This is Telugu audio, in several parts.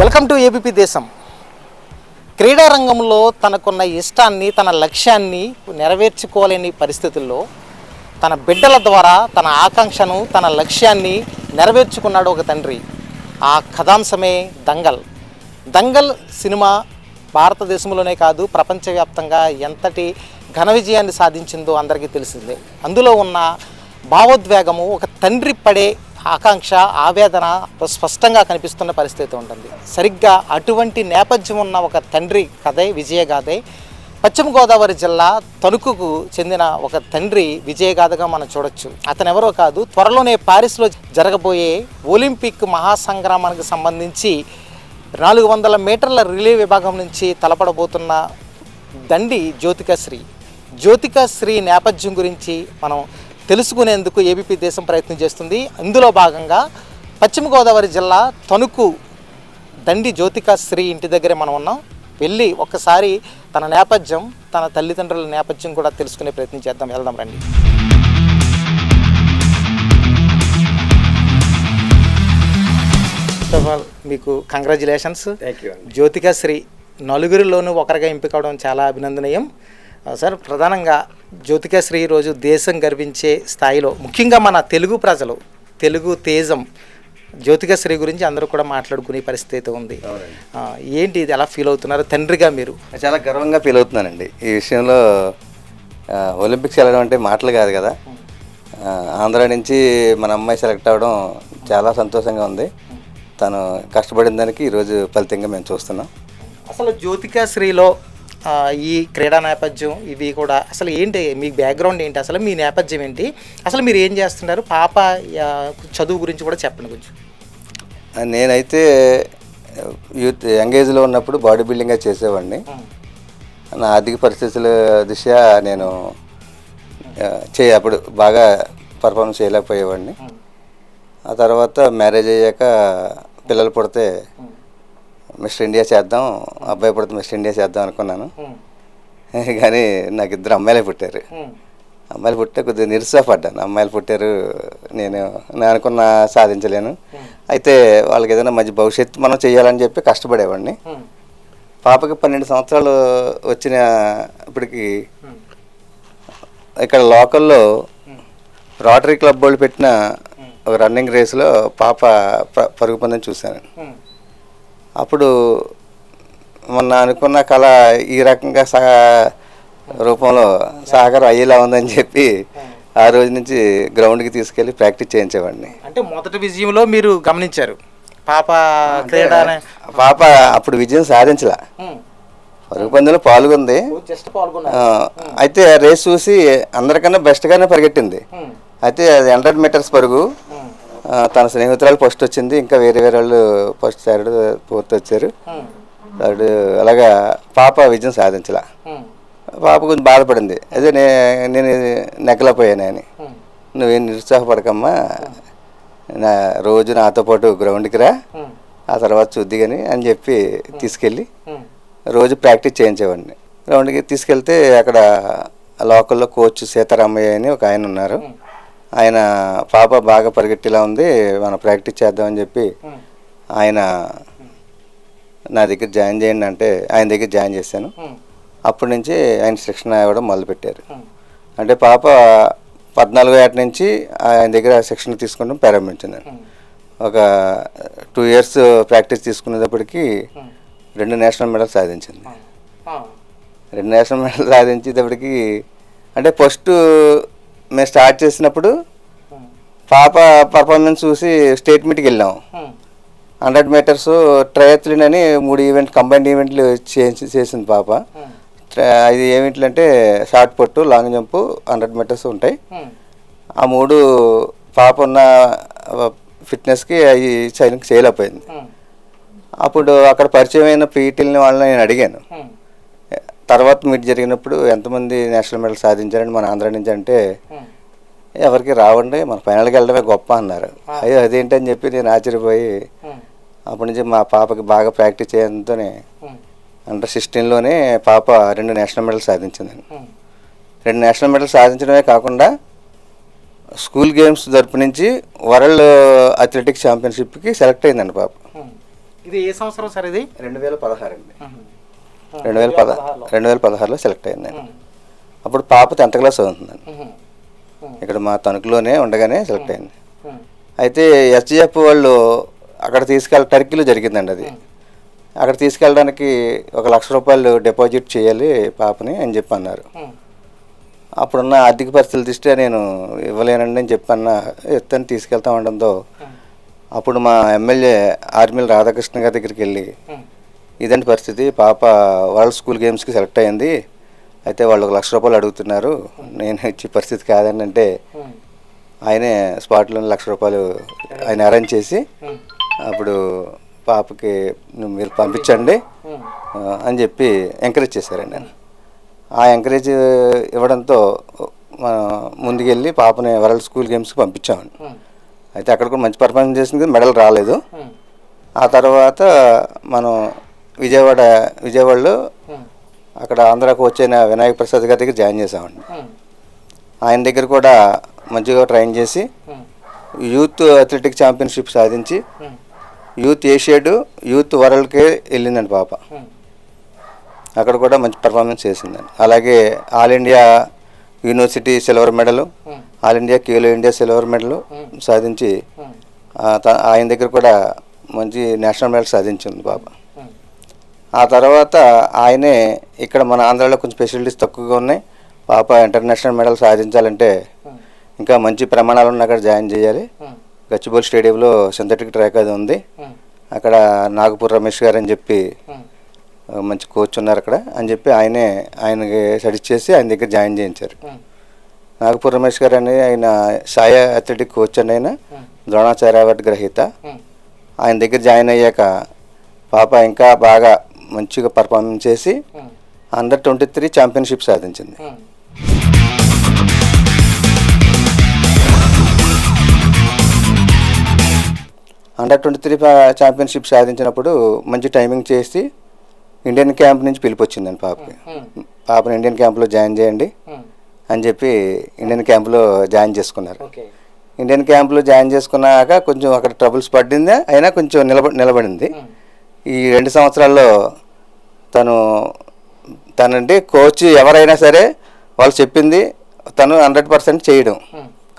వెల్కమ్ టు ఏబిపి దేశం. క్రీడా రంగంలో తనకున్న ఇష్టాన్ని తన లక్ష్యాన్ని నెరవేర్చుకోలేని పరిస్థితుల్లో తన బిడ్డల ద్వారా తన ఆకాంక్షను తన లక్ష్యాన్ని నెరవేర్చుకున్నాడు ఒక తండ్రి. ఆ కథాంశమే దంగల్. దంగల్ సినిమా భారతదేశంలోనే కాదు ప్రపంచవ్యాప్తంగా ఎంతటి ఘన విజయాన్ని సాధించిందో అందరికీ తెలిసిందే. అందులో ఉన్న భావోద్వేగము ఒక తండ్రి పడే ఆకాంక్ష ఆవేదన స్పష్టంగా కనిపిస్తున్న పరిస్థితి ఉంటుంది. సరిగ్గా అటువంటి నేపథ్యం ఉన్న ఒక తండ్రి కథే విజయగాథే పశ్చిమ గోదావరి జిల్లా తణుకుకు చెందిన ఒక తండ్రి విజయగాథగా మనం చూడొచ్చు. అతను ఎవరో కాదు త్వరలోనే పారిస్లో జరగబోయే ఒలింపిక్ మహాసంగ్రామానికి సంబంధించి నాలుగు వందల మీటర్ల రిలే విభాగం నుంచి తలపడబోతున్న దండి జ్యోతికశ్రీ. జ్యోతికశ్రీ నేపథ్యం గురించి మనం తెలుసుకునేందుకు ఏబీపీ దేశం ప్రయత్నం చేస్తుంది. ఇందులో భాగంగా పశ్చిమ గోదావరి జిల్లా తణుకు దండి జ్యోతికశ్రీ ఇంటి దగ్గరే మనం ఉన్నాం. వెళ్ళి ఒక్కసారి తన నేపథ్యం తన తల్లిదండ్రుల నేపథ్యం కూడా తెలుసుకునే ప్రయత్నం చేద్దాం. వెళ్దాం రండి. ఫస్ట్ ఆఫ్ ఆల్ మీకు కంగ్రాచులేషన్స్ జ్యోతికశ్రీ నలుగురిలోనూ ఒకరిగా ఎంపిక అవడం చాలా అభినందనీయం. సార్ ప్రధానంగా జ్యోతికశ్రీ ఈరోజు దేశం గర్వించే స్థాయిలో ముఖ్యంగా మన తెలుగు ప్రజలు తెలుగు తేజం జ్యోతికశ్రీ గురించి అందరూ కూడా మాట్లాడుకునే పరిస్థితి అయితే ఉంది. ఏంటి ఇది? ఎలా ఫీల్ అవుతున్నారు? తండ్రిగా మీరు? చాలా గర్వంగా ఫీల్ అవుతున్నానండి. ఈ విషయంలో ఒలింపిక్స్ వెళ్ళడం అంటే మాటలు కాదు కదా. ఆంధ్ర నుంచి మన అమ్మాయి సెలెక్ట్ అవ్వడం చాలా సంతోషంగా ఉంది. తను కష్టపడిన దానికి ఈరోజు ఫలితంగా మేము చూస్తున్నాం. అసలు జ్యోతికశ్రీలో ఈ క్రీడా నేపథ్యం ఇవి కూడా అసలు ఏంటి? మీ బ్యాక్గ్రౌండ్ ఏంటి? అసలు మీ నేపథ్యం ఏంటి? అసలు మీరు ఏం చేస్తున్నారు? పాప చదువు గురించి కూడా చెప్పండి కొంచెం. నేనైతే యూత్ యంగ్ ఏజ్లో ఉన్నప్పుడు బాడీ బిల్డింగ్గా చేసేవాడిని. నా ఆర్థిక పరిస్థితుల దిశా నేను చే అప్పుడు బాగా పర్ఫార్మెన్స్ చేయలేకపోయేవాడిని. ఆ. తర్వాత మ్యారేజ్ అయ్యాక పిల్లలు పుడితే మిస్టర్ ఇండియా చేద్దాం అబ్బాయి పుడితే మిస్టర్ ఇండియా చేద్దాం అనుకున్నాను. కానీ నాకు ఇద్దరు అమ్మాయిలే పుట్టారు. అమ్మాయిలు పుట్టే కొద్దిగా నిరుత్సాహపడ్డాను అమ్మాయిలు పుట్టారు నేను నేను అనుకున్న సాధించలేను. అయితే వాళ్ళకి ఏదైనా మంచి భవిష్యత్తు మనం చేయాలని చెప్పి కష్టపడేవాడిని. పాపకి పన్నెండు సంవత్సరాలు వచ్చిన ఇప్పటికి ఇక్కడ లోకల్లో రోటరీ క్లబ్ వాళ్ళు పెట్టిన ఒక రన్నింగ్ రేస్లో పాప పరుగు పందెం చూశాను. అప్పుడు మొన్న అనుకున్న కళ ఈ రకంగా సహ రూపంలో సహకారం అయ్యేలా ఉందని చెప్పి ఆ రోజు నుంచి గ్రౌండ్కి తీసుకెళ్ళి ప్రాక్టీస్ చేయించేవాడిని. అంటే మొదటి విజయంలో మీరు గమనించారు? పాప క్రీడ పాప అప్పుడు విజయం సాధించలా. పరుగు పందెంలో పాల్గొంది. అయితే రేస్ చూసి అందరికన్నా బెస్ట్గానే పరిగెట్టింది. అయితే అది హండ్రెడ్ మీటర్స్ పరుగు. తన స్నేహితురాలు ఫస్ట్ వచ్చింది ఇంకా వేరే వేరే వాళ్ళు ఫస్ట్ థర్డ్ ఫోర్త్ వచ్చారు. థర్డ్ అలాగా పాప విజయం సాధించలా. పాప కొంచెం బాధపడింది. అదే నే నేను నెగ్గలేకపోయాను అని. నువ్వేం నిరుత్సాహపడకమ్మా. నా రోజు నాతో పాటు గ్రౌండ్కి రా. ఆ తర్వాత చూద్ది కానీ అని చెప్పి తీసుకెళ్ళి. రోజు ప్రాక్టీస్ చేయించేవాడిని. గ్రౌండ్కి తీసుకెళ్తే అక్కడ లోకల్లో కోచ్ సీతారామయ్య అని ఒక ఆయన ఉన్నారు. ఆయన పాప బాగా పరిగెట్టేలా ఉంది మనం ప్రాక్టీస్ చేద్దామని చెప్పి. ఆయన నా దగ్గర జాయిన్ చేయండి అంటే ఆయన దగ్గర జాయిన్ చేశాను. అప్పటి నుంచి ఆయన శిక్షణ ఇవ్వడం మొదలుపెట్టారు. అంటే పాప పద్నాలుగో ఏట నుంచి ఆయన దగ్గర శిక్షణ తీసుకోవడం ప్రారంభించింది. ఒక టూ ఇయర్స్ ప్రాక్టీస్ తీసుకునేటప్పటికి. రెండు నేషనల్ మెడల్ సాధించింది. రెండు నేషనల్ మెడల్ సాధించేటప్పటికి అంటే ఫస్ట్ మేము స్టార్ట్ చేసినప్పుడు పాప పర్ఫార్మెన్స్ చూసి స్టేట్ మీట్కి వెళ్ళాం. హండ్రెడ్ మీటర్స్ ట్రయత్లిన్ అని మూడు ఈవెంట్ కంబైన్డ్ ఈవెంట్లు చేసి చేసింది పాప. ఐదు ఈవెంట్లు అంటే షార్ట్ పుట్టు లాంగ్ జంప్ హండ్రెడ్ మీటర్స్ ఉంటాయి. ఆ మూడు పాప ఉన్న ఫిట్నెస్కి అవి చేయడానికి చేయలేకపోయింది అప్పుడు అక్కడ పరిచయం అయిన పీటీలని వాళ్ళని నేను అడిగాను. తర్వాత మీట్ జరిగినప్పుడు ఎంతమంది నేషనల్ మెడల్ సాధించారని మన ఆంధ్ర నుంచి అంటే. ఎవరికి రావండి మన ఫైనల్కి వెళ్ళడమే గొప్ప అన్నారు అయ్యో అదేంటని చెప్పి నేను ఆశ్చర్యపోయి. అప్పటి నుంచి మా పాపకి బాగా ప్రాక్టీస్ చేయడంతోనే. అండర్ సిక్స్టీన్లోనే పాప రెండు నేషనల్ మెడల్ సాధించిందండి ఉమ్. రెండు నేషనల్ మెడల్ సాధించడమే కాకుండా స్కూల్ గేమ్స్ తరపు నుంచి వరల్డ్ అథ్లెటిక్స్ ఛాంపియన్షిప్కి సెలెక్ట్ అయిందండి పాప. ఇది ఏ సంవత్సరం సార్ ఇది రెండు వేల పదహారు అండి రెండు వేల పద రెండు వేల పదహారులో సెలెక్ట్ అయింది నేను. అప్పుడు పాప టెన్త్ క్లాస్ చదువుతుందండి. ఇక్కడ మా తణుకులోనే ఉండగానే సెలెక్ట్ అయింది అయితే ఎస్జిఎఫ్ వాళ్ళు అక్కడ తీసుకెళ్ళ టర్కీలో జరిగిందండి అది. అక్కడ తీసుకెళ్ళడానికి ఒక లక్ష రూపాయలు డిపాజిట్ చేయాలి పాపని అని చెప్పి అన్నారు అప్పుడున్న ఆర్థిక పరిస్థితులు దృష్ట్యా నేను ఇవ్వలేనండి అని చెప్పన్న ఎత్తని తీసుకెళ్తా ఉండడంతో అప్పుడు మా ఎమ్మెల్యే ఆర్మీల రాధాకృష్ణ గారి దగ్గరికి వెళ్ళి ఇదండి పరిస్థితి. పాప వరల్డ్ స్కూల్ గేమ్స్కి సెలెక్ట్ అయింది. అయితే వాళ్ళు ఒక లక్ష రూపాయలు అడుగుతున్నారు. నేను ఇచ్చే పరిస్థితి కాదండి అంటే ఆయనే స్పాట్లో లక్ష రూపాయలు ఆయన అరేంజ్ చేసి అప్పుడు పాపకి "నువ్వు మీరు పంపించండి ఆ, అని చెప్పి ఎంకరేజ్ చేశారండి నేను ఆ ఎంకరేజ్ ఇవ్వడంతో ముందుకెళ్ళి పాపని వరల్డ్ స్కూల్ గేమ్స్కి పంపించామండి. అయితే అక్కడ కూడా మంచి పర్ఫార్మెన్స్ చేసింది. మెడల్ రాలేదు. ఆ తర్వాత మనం విజయవాడ విజయవాడలో అక్కడ ఆంధ్రాకు వచ్చిన వినాయక ప్రసాద్ గారి దగ్గర జాయిన్ చేసామండి ఆయన దగ్గర కూడా మంచిగా ట్రైన్ చేసి యూత్ అథ్లెటిక్ ఛాంపియన్షిప్ సాధించి యూత్ ఏషియాడ్ యూత్ వరల్డ్కి వెళ్ళిందండి పాప. అక్కడ కూడా మంచి పర్ఫార్మెన్స్ చేసిందండి. అలాగే all India university silver medal all India Khelo India silver medal సాధించి ఆయన దగ్గర కూడా మంచి నేషనల్ మెడల్ సాధించింది పాప. ఆ తర్వాత ఆయనే ఇక్కడ మన ఆంధ్రాలో కొంచెం ఫెసిలిటీస్ తక్కువగా ఉన్నాయి. పాప ఇంటర్నేషనల్ మెడల్ సాధించాలంటే ఇంకా మంచి ప్రమాణాలు ఉన్న అక్కడ జాయిన్ చేయాలి. గచ్చిబౌలి స్టేడియంలో సింథటిక్ ట్రాక్ అది ఉంది. అక్కడ నాగపూర్ రమేష్ గారు అని చెప్పి మంచి కోచ్ ఉన్నారు అక్కడ అని చెప్పి ఆయనే ఆయనకి సజెస్ట్ చేసి ఆయన దగ్గర జాయిన్ చేయించారు. నాగపూర్ రమేష్ గారు అని ఆయన సాయ అథ్లెటిక్ కోచ్ అని ఆయన ద్రోణాచార్య అవార్డు గ్రహీత. ఆయన దగ్గర జాయిన్ అయ్యాక పాప ఇంకా బాగా మంచిగా పర్ఫార్మెన్స్ చేసి అండర్ ట్వంటీ త్రీ ఛాంపియన్షిప్ సాధించింది అండర్ ట్వంటీ త్రీ ఛాంపియన్షిప్ సాధించినప్పుడు మంచి టైమింగ్ చేసి ఇండియన్ క్యాంప్ నుంచి పిలిపొచ్చిందండి పాపకి. పాపని ఇండియన్ క్యాంప్లో జాయిన్ చేయండి అని చెప్పి ఇండియన్ క్యాంప్లో జాయిన్ చేసుకున్నారు. ఇండియన్ క్యాంప్లో జాయిన్ చేసుకున్నాక కొంచెం అక్కడ ట్రబుల్స్ పడింది? అయినా కొంచెం నిలబ నిలబడింది. ఈ రెండు సంవత్సరాల్లో తను తనంటే కోచ్ ఎవరైనా సరే వాళ్ళు చెప్పింది తను హండ్రెడ్ పర్సెంట్ చేయడం.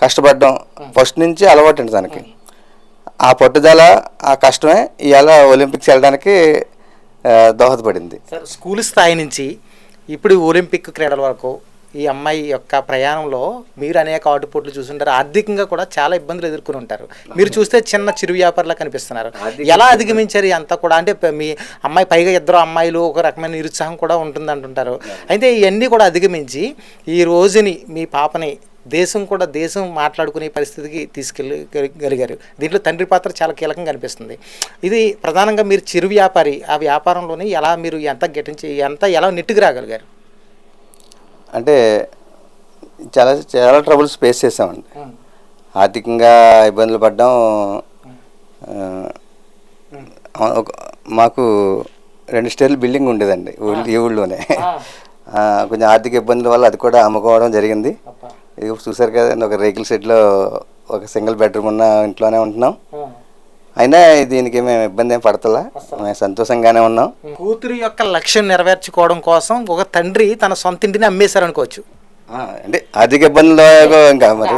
కష్టపడడం. ఫస్ట్ నుంచి అలవాటు అండి తనకి. ఆ పట్టుదల ఆ కష్టమే ఇవాళ ఒలింపిక్స్ వెళ్ళడానికి దోహదపడింది. సార్ స్కూల్ స్థాయి నుంచి ఇప్పుడు ఒలింపిక్ క్రీడల వరకు ఈ అమ్మాయి యొక్క ప్రయాణంలో మీరు అనేక ఆటుపోట్లు చూసుంటారు ఆర్థికంగా కూడా చాలా ఇబ్బందులు ఎదుర్కొని ఉంటారు. మీరు చూస్తే చిన్న చిరు వ్యాపారులా కనిపిస్తున్నారు. ఎలా అధిగమించారు అంతా కూడా? అంటే మీ అమ్మాయి పైగా ఇద్దరు అమ్మాయిలు ఒక రకమైన నిరుత్సాహం కూడా ఉంటుంది అంటుంటారు. అయితే ఇవన్నీ కూడా అధిగమించి ఈ రోజుని మీ పాపని దేశం కూడా దేశం మాట్లాడుకునే పరిస్థితికి తీసుకెళ్ళగలిగారు దీంట్లో తండ్రి పాత్ర చాలా కీలకంగా కనిపిస్తుంది. ఇది ప్రధానంగా మీరు చిరు వ్యాపారి ఆ వ్యాపారంలోని ఎలా మీరు ఎంత గెటించి ఎంత ఎలా నెట్టుకు రాగలిగారు? అంటే చాలా చాలా ట్రబుల్స్ ఫేస్ చేసామండి ఆర్థికంగా ఇబ్బందులు పడ్డాం. మాకు రెండు స్టేర్లు బిల్డింగ్ ఉండేదండి ఊళ్ళో- ఈ ఊళ్ళోనే. కొంచెం ఆర్థిక ఇబ్బందుల వల్ల అది కూడా అమ్ముకోవడం జరిగింది. ఇది చూసారు కదండి ఒక రేకుల షెడ్లో ఒక సింగిల్ బెడ్రూమ్ ఉన్న ఇంట్లోనే ఉంటున్నాం. అయినా దీనికి మేము ఇబ్బంది ఏం పడతలా? మేము సంతోషంగానే ఉన్నాం. కూతురు యొక్క లక్ష్యం నెరవేర్చుకోవడం కోసం ఒక తండ్రి తన సొంత ఇంటిని అమ్మేశారనుకోవచ్చు. అంటే ఆర్థిక ఇబ్బందులు ఇంకా మరి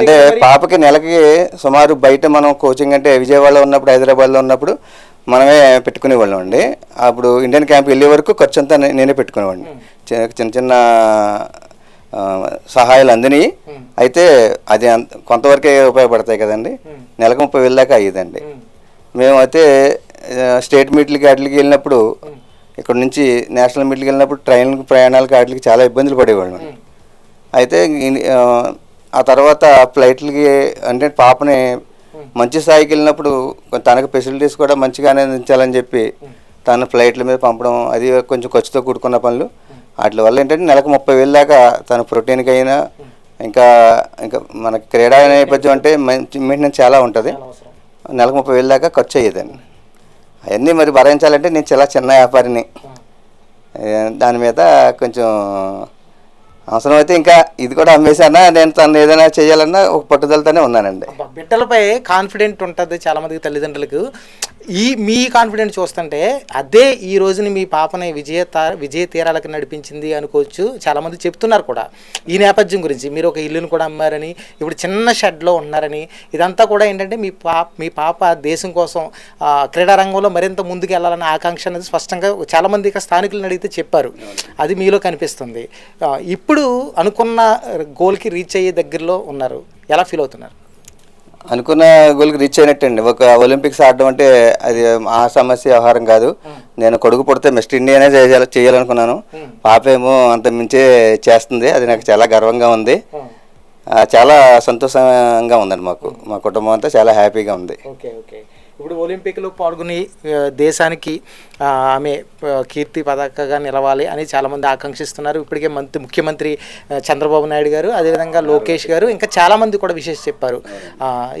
అంటే పాపకి నెలకి సుమారు బయట మనం కోచింగ్ అంటే విజయవాడలో ఉన్నప్పుడు హైదరాబాద్లో ఉన్నప్పుడు మనమే పెట్టుకునేవాళ్ళం అండి. అప్పుడు ఇండియన్ క్యాంప్ వెళ్ళే వరకు ఖర్చు అంతా నేనే పెట్టుకునేవాడిని. చిన్న చిన్న సహాయాలు అందినాయి. అయితే అది అంత కొంతవరకే ఉపయోగపడతాయి కదండి. నెలకు ముప్పై వేలు దాకా అయ్యేదండి. మేము అయితే ఆ, స్టేట్ మీట్లకి వాటికి వెళ్ళినప్పుడు ఇక్కడ నుంచి నేషనల్ మీట్లకి వెళ్ళినప్పుడు ట్రైన్ ప్రయాణాలకి వాటికి చాలా ఇబ్బందులు పడేవాళ్ళం. అయితే ఆ తర్వాత ఫ్లైట్లకి అంటే పాపని మంచి స్థాయికి వెళ్ళినప్పుడు తనకు ఫెసిలిటీస్ కూడా మంచిగానే అందించాలని చెప్పి తను ఫ్లైట్ల మీద పంపడం అది కొంచెం ఖర్చుతో కూడుకున్న పనులు. వాటి వల్ల ఏంటంటే నెలకు ముప్పై వేలు దాకా తన ప్రోటీన్కి అయినా ఇంకా ఇంకా మనకి క్రీడా నేపథ్యం అంటే మంచి మెయింటెనెన్స్ చాలా ఉంటుంది. నెలకు ముప్పై వేలు దాకా ఖర్చు అయ్యేదండి అవన్నీ మరి భరించాలంటే నేను చాలా చిన్న వ్యాపారిని. దాని మీద కొంచెం అవసరం అయితే ఇంకా ఇది కూడా అమ్మేసానా నేను తను ఏదైనా చేయాలన్నా ఒక పట్టుదలతోనే ఉన్నానండి. బిడ్డలపై కాన్ఫిడెంట్ ఉంటుంది చాలా మందికి తల్లిదండ్రులకు. ఈ మీ కాన్ఫిడెంట్ చూస్తుంటే అదే ఈ రోజుని మీ పాపని విజయ విజయ తీరాలకు నడిపించింది అనుకోవచ్చు చాలా మంది చెప్తున్నారు కూడా. ఈ నేపథ్యం గురించి మీరు ఒక ఇల్లును కూడా అమ్మారని ఇప్పుడు చిన్న షెడ్లో ఉన్నారని ఇదంతా కూడా ఏంటంటే మీ పాప మీ పాప దేశం కోసం ఆ, క్రీడా రంగంలో మరింత ముందుకు వెళ్ళాలన్న ఆకాంక్ష అనేది స్పష్టంగా చాలా మంది ఇక స్థానికులను అడిగితే చెప్పారు. అది మీలో కనిపిస్తుంది. ఆ, ఇప్పుడు అనుకున్న గోల్కి రీచ్ అయ్యే దగ్గరలో ఉన్నారు? ఎలా ఫీల్ అవుతున్నారు? అనుకున్న గోల్కి రీచ్ అయినట్టండి. ఒక ఒలింపిక్స్ ఆడడం అంటే అది ఆ సమస్య వ్యవహారం కాదు. నేను కొడుకు పుడితే మిస్టర్ ఇండియానే చేయాలి చేయాలనుకున్నాను. పాప ఏమో అంత మించే చేస్తుంది. అది నాకు చాలా గర్వంగా ఉంది. చాలా సంతోషంగా ఉందండి మాకు. మా కుటుంబం అంతా చాలా హ్యాపీగా ఉంది. Okay okay. ఇప్పుడు ఒలింపిక్లో పాల్గొని దేశానికి ఆమె కీర్తి పతాకగా నిలవాలి అని చాలామంది ఆకాంక్షిస్తున్నారు. ఇప్పటికే మంత్రి ముఖ్యమంత్రి చంద్రబాబు నాయుడు గారు అదేవిధంగా లోకేష్ గారు ఇంకా చాలామంది కూడా విశేష చెప్పారు.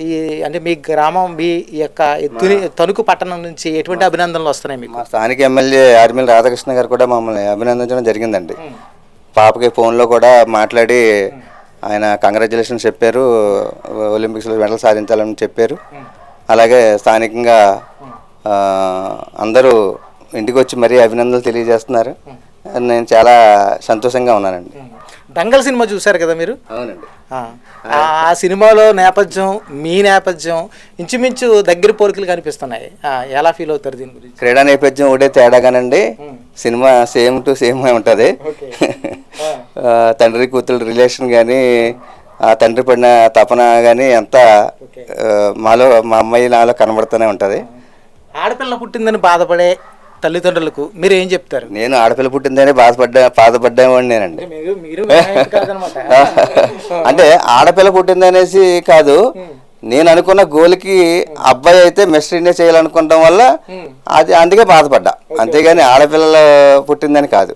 ఈ అంటే మీ గ్రామం మీ యొక్క తణుకు పట్టణం నుంచి ఎటువంటి అభినందనలు వస్తున్నాయి మీకు? మా స్థానిక ఎమ్మెల్యే ఆర్మిల్ రాధాకృష్ణ గారు కూడా మమ్మల్ని అభినందించడం జరిగిందండి. పాపకి ఫోన్లో కూడా మాట్లాడి ఆయన కంగ్రాచులేషన్స్ చెప్పారు. ఒలింపిక్స్లో మెడల్ సాధించాలని చెప్పారు. అలాగే స్థానికంగా అందరూ ఇంటికి వచ్చి మరీ అభినందనలు తెలియజేస్తున్నారు. నేను చాలా సంతోషంగా ఉన్నానండి. దంగల్ సినిమా చూశారు కదా మీరు? అవునండి. ఆ, సినిమాలో నేపథ్యం మీ నేపథ్యం ఇంచుమించు దగ్గర పోలికలు కనిపిస్తున్నాయి. ఎలా ఫీల్ అవుతారు దీని గురించి? క్రీడా నేపథ్యం ఒకటే తేడాగానండి. సినిమా సేమ్ టు సేమ్ ఉంటుంది. తండ్రి కూతురు రిలేషన్ కానీ ఆ తండ్రి పడిన తపన కానీ అంతా ఆ, మాలో మా అమ్మాయి నాలో కనబడుతూనే ఉంటుంది. ఆడపిల్ల పుట్టిందని బాధపడే తల్లిదండ్రులకు మీరు ఏం చెప్తారు? నేను ఆడపిల్ల పుట్టిందని బాధపడ్డా బాధపడ్డామని నేనండి. అంటే ఆడపిల్ల పుట్టిందనేసి కాదు నేను అనుకున్న గోల్కి అబ్బాయి అయితే మిస్టర్ ఇండియా చేయాలనుకోవడం వల్ల అది అందుకే బాధపడ్డా. అంతేగాని ఆడపిల్లలు పుట్టిందని కాదు.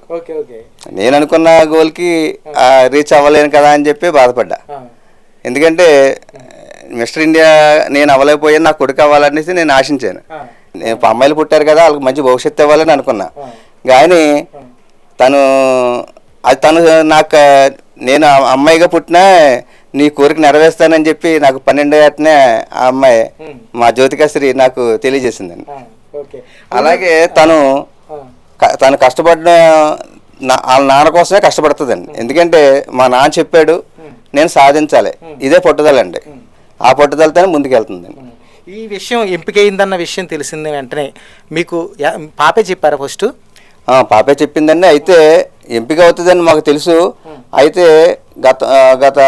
నేను అనుకున్న గోల్కి రీచ్ అవ్వలేను కదా అని చెప్పి బాధపడ్డా. ఎందుకంటే మిస్టర్ ఇండియా నేను అవ్వలేకపోయాను నా కొడుకు అవ్వాలనేసి నేను ఆశించాను. నేను అమ్మాయిలు పుట్టారు కదా వాళ్ళకి మంచి భవిష్యత్తు ఇవ్వాలని అనుకున్నా. కానీ తను అది తను నాకు నేను అమ్మాయిగా పుట్టినా నీ కోరిక నెరవేరుస్తానని చెప్పి నాకు పన్నెండు ఏటనే ఆ అమ్మాయి మా జ్యోతికాశ్రీ నాకు తెలియజేసిందండి. ఓకే. అలాగే తను తను కష్టపడిన వాళ్ళ నాన్న కోసమే కష్టపడుతుందండి. ఎందుకంటే మా నాన్న చెప్పాడు నేను సాధించాలి. ఇదే పట్టుదలండి. ఆ పట్టుదలతోనే ముందుకెళ్తుందండి. ఈ విషయం ఎంపికైందన్న విషయం తెలిసింది వెంటనే. మీకు పాపే చెప్పారా ఫస్ట్? పాపే చెప్పిందండి. అయితే ఎంపిక అవుతుందని మాకు తెలుసు. అయితే గత గత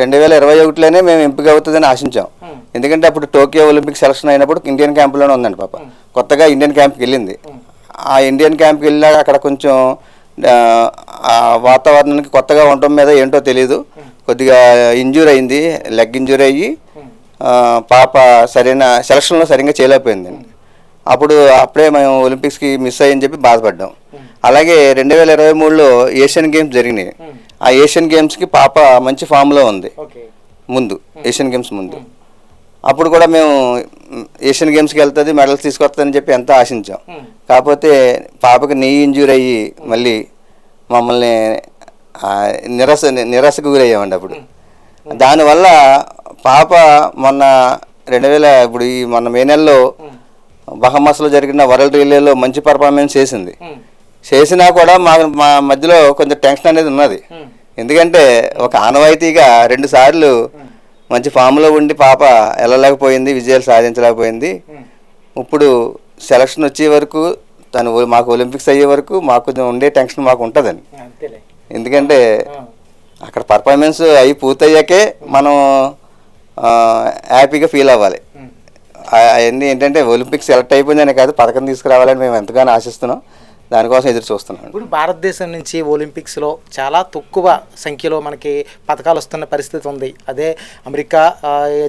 రెండు వేల ఇరవై ఒకటిలోనే మేము ఎంపిక అవుతుందని ఆశించాం. ఎందుకంటే అప్పుడు టోక్యో ఒలింపిక్ సెలక్షన్ అయినప్పుడు ఇండియన్ క్యాంప్లోనే ఉందండి పాప. కొత్తగా ఇండియన్ క్యాంప్కి వెళ్ళింది. ఆ ఇండియన్ క్యాంప్కి వెళ్ళాక అక్కడ కొంచెం వాతావరణానికి కొత్తగా ఉండటం మీద ఏంటో తెలియదు కొద్దిగా ఇంజూర్ అయింది లెగ్ ఇంజూర్ అయ్యి పాప సరైన సెలక్షన్లో సరిగ్గా చేయలేకపోయిందండి అప్పుడు అప్పుడే మేము ఒలింపిక్స్కి మిస్ అయ్యని చెప్పి బాధపడ్డాం. అలాగే రెండు వేల ఇరవై మూడులో ఏషియన్ గేమ్స్ జరిగినాయి. ఆ ఏషియన్ గేమ్స్కి పాప మంచి ఫామ్లో ఉంది. ముందు ఏషియన్ గేమ్స్ ముందు. అప్పుడు కూడా మేము ఏషియన్ గేమ్స్కి వెళ్తుంది మెడల్స్ తీసుకొస్తుందని చెప్పి ఎంతో ఆశించాం. కాకపోతే పాపకి నీ ఇంజూర్ అయ్యి మళ్ళీ మమ్మల్ని నిరాశ నిరాశకు గురయ్యామండి అప్పుడు. దానివల్ల పాప మొన్న రెండు వేల ఇప్పుడు ఈ మొన్న మే నెలలో బహమాస్లో జరిగిన వరల్డ్ రిలేలో మంచి పర్ఫార్మెన్స్ చేసింది. చేసినా కూడా మా మా మధ్యలో కొంచెం టెన్షన్ అనేది ఉన్నది. ఎందుకంటే ఒక ఆనవాయితీగా రెండు సార్లు మంచి ఫామ్లో ఉండి పాప వెళ్ళలేకపోయింది విజయాలు సాధించలేకపోయింది. ఇప్పుడు సెలక్షన్ వచ్చే వరకు తను మాకు ఒలింపిక్స్ అయ్యే వరకు మాకు కొంచెం ఉండే టెన్షన్ మాకు ఉంటుందండి ఎందుకంటే అక్కడ పర్ఫార్మెన్స్ అయి పూర్తయ్యాకే మనం హ్యాపీగా ఫీల్ అవ్వాలి. అవన్నీ ఏంటంటే ఒలింపిక్స్ సెలెక్ట్ అయిపోయిందనే కాదు పథకం తీసుకురావాలని మేము ఎంతగానో ఆశిస్తున్నాం. దానికోసం ఎదురు చూస్తున్నాం ఇప్పుడు భారతదేశం నుంచి ఒలింపిక్స్లో చాలా తక్కువ సంఖ్యలో మనకి పథకాలు వస్తున్న పరిస్థితి ఉంది. అదే అమెరికా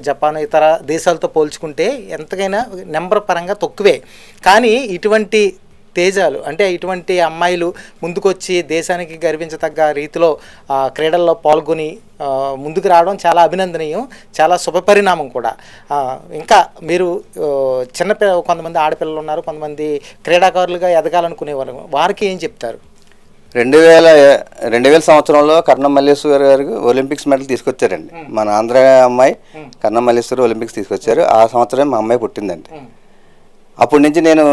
జపాన్ ఇతర దేశాలతో పోల్చుకుంటే ఎంతకైనా నెంబర్ పరంగా తక్కువే. కానీ ఇటువంటి తేజాలు. అంటే ఇటువంటి అమ్మాయిలు ముందుకొచ్చి దేశానికి గర్వించదగ్గ రీతిలో క్రీడల్లో పాల్గొని ముందుకు రావడం చాలా అభినందనీయం చాలా శుభపరిణామం కూడా. ఇంకా మీరు చిన్నపిల్ల కొంతమంది ఆడపిల్లలు ఉన్నారు కొంతమంది క్రీడాకారులుగా ఎదగాలనుకునేవారు. వారికి ఏం చెప్తారు? రెండు వేల రెండు వేల సంవత్సరంలో కర్ణం మల్లేశ్వర్ గారు ఒలింపిక్స్ మెడల్ తీసుకొచ్చారండి. మన ఆంధ్ర అమ్మాయి కర్ణం మల్లేశ్వర్ ఒలింపిక్స్ తీసుకొచ్చారు. ఆ సంవత్సరం మా అమ్మాయి పుట్టిందండి. అప్పటి నుంచి నేను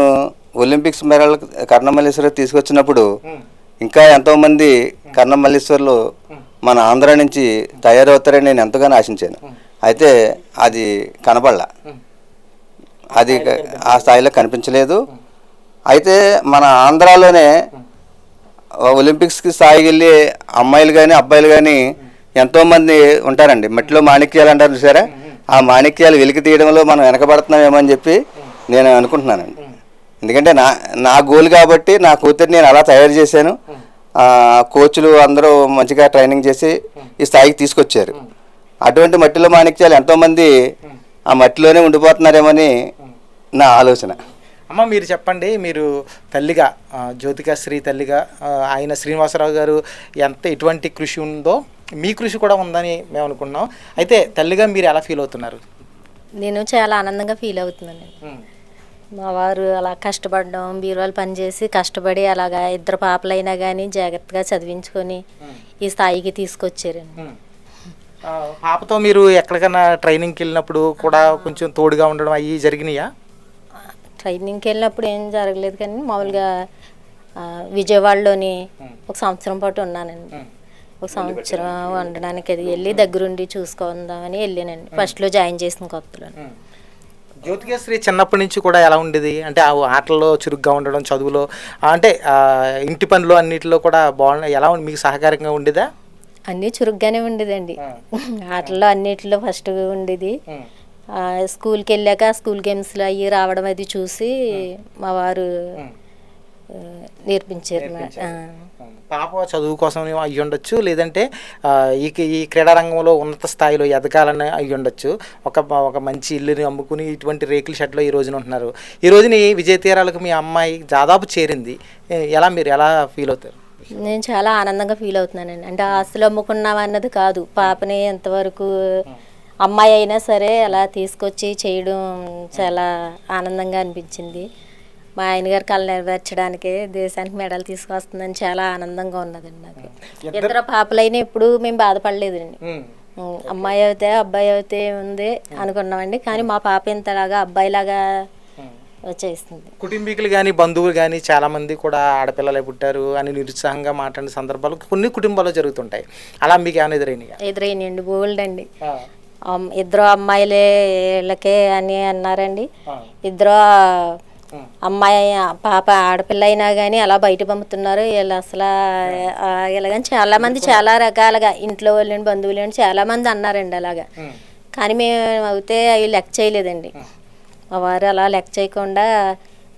ఒలింపిక్స్ మెడల్ కర్ణమల్లేశ్వర తీసుకొచ్చినప్పుడు ఇంకా ఎంతోమంది కర్ణమల్లేశ్వర్లు మన ఆంధ్ర నుంచి తయారవుతారని నేను ఎంతగానో ఆశించాను. అయితే అది కనపడలా అది ఆ స్థాయిలో కనిపించలేదు. అయితే మన ఆంధ్రాలోనే ఒలింపిక్స్కి స్థాయికి వెళ్ళి అమ్మాయిలు కానీ అబ్బాయిలు కానీ ఎంతోమంది ఉంటారండి. మట్టిలో మాణిక్యాలు అంటారు చూసారా? ఆ మాణిక్యాలు వెలికి తీయడంలో మనం వెనకబడుతున్నామేమో అని చెప్పి నేను అనుకుంటున్నానండి. ఎందుకంటే నా నా గోల్ కాబట్టి నా కూతుర్ని నేను అలా తయారు చేశాను. ఆ, కోచ్లు అందరూ మంచిగా ట్రైనింగ్ చేసి ఈ స్థాయికి తీసుకొచ్చారు. అటువంటి మట్టిలో మాణిక్యాలు ఎంతోమంది ఆ మట్టిలోనే ఉండిపోతున్నారేమని నా ఆలోచన. అమ్మ మీరు చెప్పండి మీరు తల్లిగా జ్యోతిక శ్రీ తల్లిగా ఆయన శ్రీనివాసరావు గారు ఎంత ఎటువంటి కృషి ఉందో మీ కృషి కూడా ఉందని మేము అనుకున్నాం. అయితే తల్లిగా మీరు ఎలా ఫీల్ అవుతున్నారు? నేను చాలా ఆనందంగా ఫీల్ అవుతున్నాను మా వారు అలా కష్టపడడం బీరువాలు పనిచేసి కష్టపడి అలాగా ఇద్దరు పాపలైనా కానీ జాగ్రత్తగా చదివించుకొని ఈ స్థాయికి తీసుకొచ్చారండి. పాపతో మీరు ఎక్కడికైనా ట్రైనింగ్కి వెళ్ళినప్పుడు కూడా కొంచెం తోడుగా ఉండడం అవి జరిగినాయా? ట్రైనింగ్కి వెళ్ళినప్పుడు ఏం జరగలేదు కానీ మామూలుగా విజయవాడలోని ఒక సంవత్సరం పాటు ఉన్నానండి. ఒక సంవత్సరం ఉండడానికి అది వెళ్ళి దగ్గరుండి చూసుకుందామని వెళ్ళానండి. ఫస్ట్లో జాయిన్ చేసిన కొత్తలో జ్యోతిక శ్రీ చిన్నప్పటి నుంచి కూడా ఎలా ఉండేది? అంటే ఆ ఆటల్లో చురుగ్గా ఉండడం చదువులో అంటే ఇంటి పనులు అన్నిటిలో కూడా బాగుంది ఎలా మీకు సహకారంగా ఉండేదా? అన్నీ చురుగ్గానే ఉండేదండి. ఆటల్లో అన్నిటిలో ఫస్ట్ ఉండేది. ఆ, స్కూల్కి వెళ్ళాక స్కూల్ గేమ్స్లో అవి రావడం అది చూసి మా వారు నేర్పించారు. పాప చదువు కోసం అయ్యి ఉండొచ్చు లేదంటే ఈ ఈ క్రీడారంగంలో ఉన్నత స్థాయిలో ఎదగాలని అయ్యి ఉండొచ్చు. ఒక ఒక మంచి ఇల్లుని అమ్ముకుని ఇటువంటి రేకుల షెడ్లో ఈ రోజున ఉంటున్నారు. ఈ రోజుని విజయ తీరాలకు మీ అమ్మాయి దాదాపు చేరింది. ఎలా మీరు ఎలా ఫీల్ అవుతారు? నేను చాలా ఆనందంగా ఫీల్ అవుతున్నానండి. అంటే ఆస్తులు అమ్ముకున్నాం అన్నది కాదు. పాపని ఎంతవరకు అమ్మాయి అయినా సరే అలా తీసుకొచ్చి చేయడం చాలా ఆనందంగా అనిపించింది. మా ఆయన గారి కళ నెరవేర్చడానికి దేశానికి మెడల్ తీసుకొస్తుందని చాలా ఆనందంగా ఉన్నదండి నాకు. ఇద్దరు పాపలైనా ఎప్పుడు మేము బాధపడలేదండి. అమ్మాయి అయితే అబ్బాయి అయితే ఉంది అనుకున్నామండి. కానీ మా పాప ఇంతలాగా అబ్బాయిలాగా వచ్చేస్తుంది కుటుంబీకులు కానీ బంధువులు కానీ చాలామంది కూడా ఆడపిల్లలే పుట్టారు అని నిరుత్సాహంగా మాట్లాడిన సందర్భాలు కొన్ని కుటుంబాల్లో జరుగుతుంటాయి. అలా మీకు ఏమైనా ఎదురైనాయా? ఎదురైనండి బోల్డ్ అండి. ఇద్దరు అమ్మాయిలే వీళ్ళకే అని అన్నారండి. ఇద్దరు అమ్మాయి పాప ఆడపిల్ల అయినా కానీ అలా బయట పంపుతున్నారు. వీళ్ళు అసలు ఇలాగని చాలా మంది చాలా రకాలుగా ఇంట్లో వాళ్ళని బంధువులని చాలా మంది అన్నారండి అలాగా. కానీ మేము అయితే అవి లెక్క చేయలేదండి. మా వారు అలా లెక్క చేయకుండా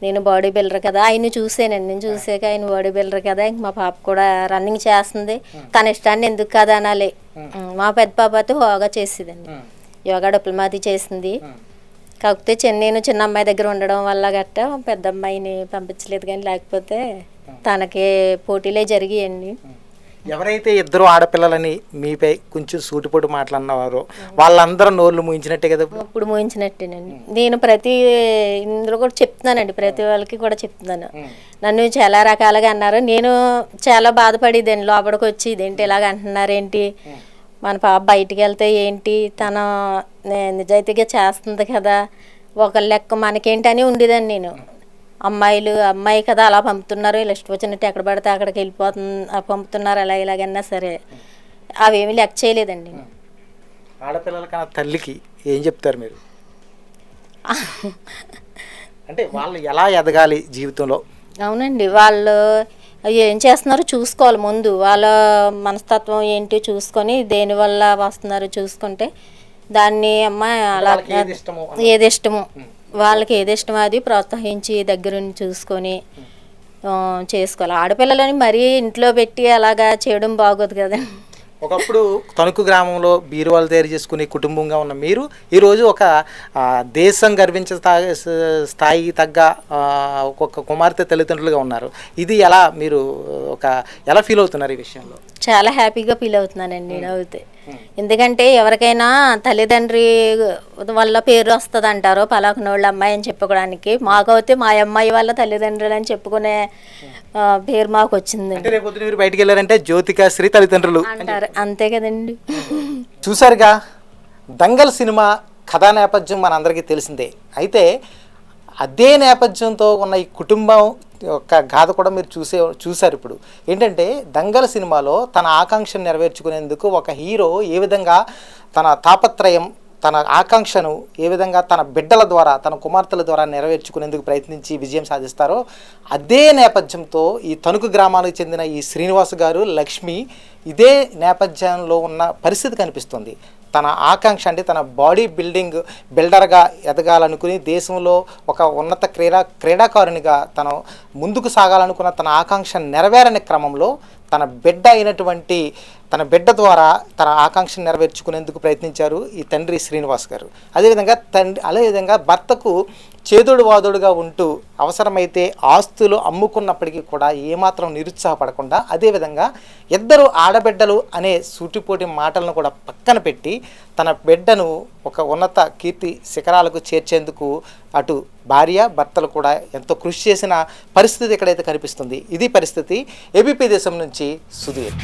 నేను బాడీ బిల్డర్ కదా ఆయన్ని చూసానండి. నేను చూసాక ఆయన బాడీ బిల్డర్ కదా ఇంక మా పాప కూడా రన్నింగ్ చేస్తుంది. తన ఇష్టాన్ని ఎందుకు కదా అనాలి మా పెద్ద పాప అయితే యోగా చేసేదండి. యోగా డిప్లొమాది చేసింది. కాకపోతే చిన్న నేను చిన్న అమ్మాయి దగ్గర ఉండడం వల్ల గట్ట పెద్ద అమ్మాయిని పంపించలేదు కానీ లేకపోతే తనకి పోటీలే జరిగాయండి. ఎవరైతే ఇద్దరు ఆడపిల్లలని మీపై కొంచెం సూటిపోటు మాట్లాడినవారో వాళ్ళందరూ నోళ్ళు ముయించినట్టే కదా ఇప్పుడు? మోయించినట్టేనండి. నేను ప్రతి ఇందులో కూడా చెప్తున్నానండి ప్రతి వాళ్ళకి కూడా చెప్తున్నాను. నన్ను చాలా రకాలుగా అన్నారు. నేను చాలా బాధపడేదాన్ని లోపలికి వచ్చి ఇదేంటి ఇలాగ అంటున్నారేంటి? మన పాప బయటికి వెళ్తే ఏంటి? తన నిజాయితీగా చేస్తుంది కదా. ఒక లెక్క మనకేంటి అని ఉండేదాన్ని నేను. అమ్మాయిలు అమ్మాయి కదా అలా పంపుతున్నారు. ఇలా ఇష్టం వచ్చినట్టు ఎక్కడ పడితే అక్కడికి వెళ్ళిపోతుంది పంపుతున్నారు. అలా ఇలాగన్నా సరే. అవేమీ లెక్క చేయలేదండి నేను. ఆడపిల్లల కన్నా తల్లికి ఏం చెప్తారు మీరు? అంటే వాళ్ళు ఎలా ఎదగాలి జీవితంలో? అవునండి. వాళ్ళు ఏం చేస్తున్నారో చూసుకోవాలి ముందు. వాళ్ళ మనస్తత్వం ఏంటి చూసుకొని దేనివల్ల వస్తున్నారో చూసుకుంటే దాన్ని అమ్మ అలా ఏది ఇష్టమో వాళ్ళకి ఏది ఇష్టమో అది ప్రోత్సహించి దగ్గరుండి చూసుకొని చేసుకోవాలి. ఆడపిల్లలని మరీ ఇంట్లో పెట్టి అలాగా చేయడం బాగోదు కదండి ఒకప్పుడు తణుకు గ్రామంలో బీరువాలు తయారు చేసుకునే కుటుంబంగా ఉన్న మీరు ఈరోజు ఒక దేశం గర్వించే స్థాయి తగ్గ ఆ, ఒక కుమార్తె తల్లిదండ్రులుగా ఉన్నారు. ఇది ఎలా మీరు ఒక ఎలా ఫీల్ అవుతున్నారు ఈ విషయంలో? చాలా హ్యాపీగా ఫీల్ అవుతున్నానండి నేను అయితే ఎందుకంటే ఎవరికైనా తల్లిదండ్రి వల్ల పేరు వస్తుంది అంటారు పలాకునోళ్ళ అమ్మాయి అని చెప్పుకోవడానికి. మాకైతే మా అమ్మాయి వాళ్ళ తల్లిదండ్రులు అని చెప్పుకునే పేరు మాకు వచ్చింది మీరు బయటికి వెళ్ళారంటే జ్యోతిక శ్రీ తల్లిదండ్రులు. అంటారు. అంతే కదండి. చూసారుగా దంగల్ సినిమా కథా నేపథ్యం మనందరికీ తెలిసిందే. అయితే అదే నేపథ్యంతో ఉన్న ఈ కుటుంబం ఒక గాథ కూడా మీరు చూసే చూశారు ఇప్పుడు. ఏంటంటే దంగల్ సినిమాలో తన ఆకాంక్షను నెరవేర్చుకునేందుకు ఒక హీరో ఏ విధంగా తన తాపత్రయం తన ఆకాంక్షను ఏ విధంగా తన బిడ్డల ద్వారా తన కుమార్తెల ద్వారా నెరవేర్చుకునేందుకు ప్రయత్నించి విజయం సాధిస్తారో అదే నేపథ్యంతో ఈ తణుకు గ్రామానికి చెందిన ఈ శ్రీనివాస్ గారు లక్ష్మి ఇదే నేపథ్యంలో ఉన్న పరిస్థితి కనిపిస్తుంది. తన ఆకాంక్ష అంటే తన బాడీ బిల్డింగ్ బిల్డర్గా ఎదగాలనుకుని దేశంలో ఒక ఉన్నత క్రీడా క్రీడాకారునిగా తను ముందుకు సాగాలనుకున్న తన ఆకాంక్ష నెరవేరని క్రమంలో తన బిడ్డ అయినటువంటి తన బిడ్డ ద్వారా తన ఆకాంక్షను నెరవేర్చుకునేందుకు ప్రయత్నించారు ఈ తండ్రి శ్రీనివాస్ గారు. అదేవిధంగా తండ్రి అదేవిధంగా భర్తకు చేదుడు వాదుడుగా ఉంటూ అవసరమైతే ఆస్తులు అమ్ముకున్నప్పటికీ కూడా ఏమాత్రం నిరుత్సాహపడకుండా అదేవిధంగా ఇద్దరు ఆడబిడ్డలు అనే సూటిపోటి మాటలను కూడా పక్కన పెట్టి తన బిడ్డను ఒక ఉన్నత కీర్తి శిఖరాలకు చేర్చేందుకు అటు భార్య భర్తలు కూడా ఎంతో కృషి చేసిన పరిస్థితి ఎక్కడైతే కనిపిస్తుంది. ఇది పరిస్థితి ఏబీపీ దేశం నుంచి సుధీర్.